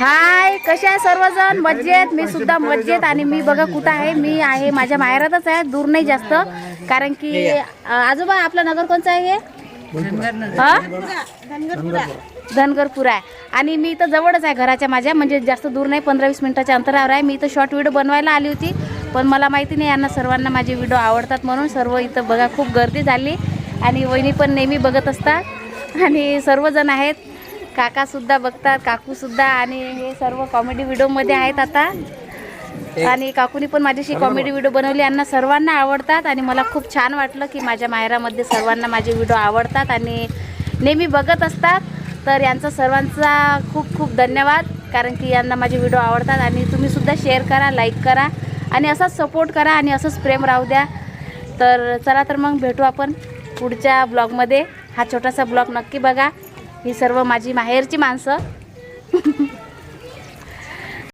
हाय कसे आहे सर्वजण? मज्जेत मी सुद्धा मज्जेत आणि मी बघा कुठं आहे. मी आहे माझ्या माहेरातच आहे. दूर नाही जास्त. कारण की आजोबा आपलं नगर कोणचं आहे हे? हा? धनगरपूर आहे. आणि मी इथं जवळच आहे घराच्या माझ्या म्हणजे जास्त दूर नाही पंधरा वीस मिनिटाच्या अंतरावर आहे. मी इथं शॉर्ट व्हिडिओ बनवायला आली होती. पण मला माहिती नाही यांना सर्वांना माझे व्हिडिओ आवडतात म्हणून सर्व इथं बघा खूप गर्दी झाली. आणि वहिनी पण नेहमी बघत असतात. आणि सर्वजण आहेत. काकासुद्धा बघतात काकूसुद्धा आणि हे सर्व कॉमेडी व्हिडिओमध्ये आहेत आता. आणि काकूनी पण माझ्याशी कॉमेडी व्हिडिओ बनवली. यांना सर्वांना आवडतात आणि मला खूप छान वाटलं की माझ्या माहेरामध्ये सर्वांना माझे व्हिडिओ आवडतात आणि नेहमी बघत असतात. तर यांचा सर्वांचा खूप खूप धन्यवाद कारण की यांना माझे व्हिडिओ आवडतात आणि तुम्हीसुद्धा शेअर करा लाईक करा आणि असाच सपोर्ट करा आणि असंच प्रेम राहू द्या. तर चला तर मग भेटू आपण पुढच्या ब्लॉगमध्ये हा छोटासा ब्लॉग नक्की बघा. ही सर्व माझी माहेरची माणसं.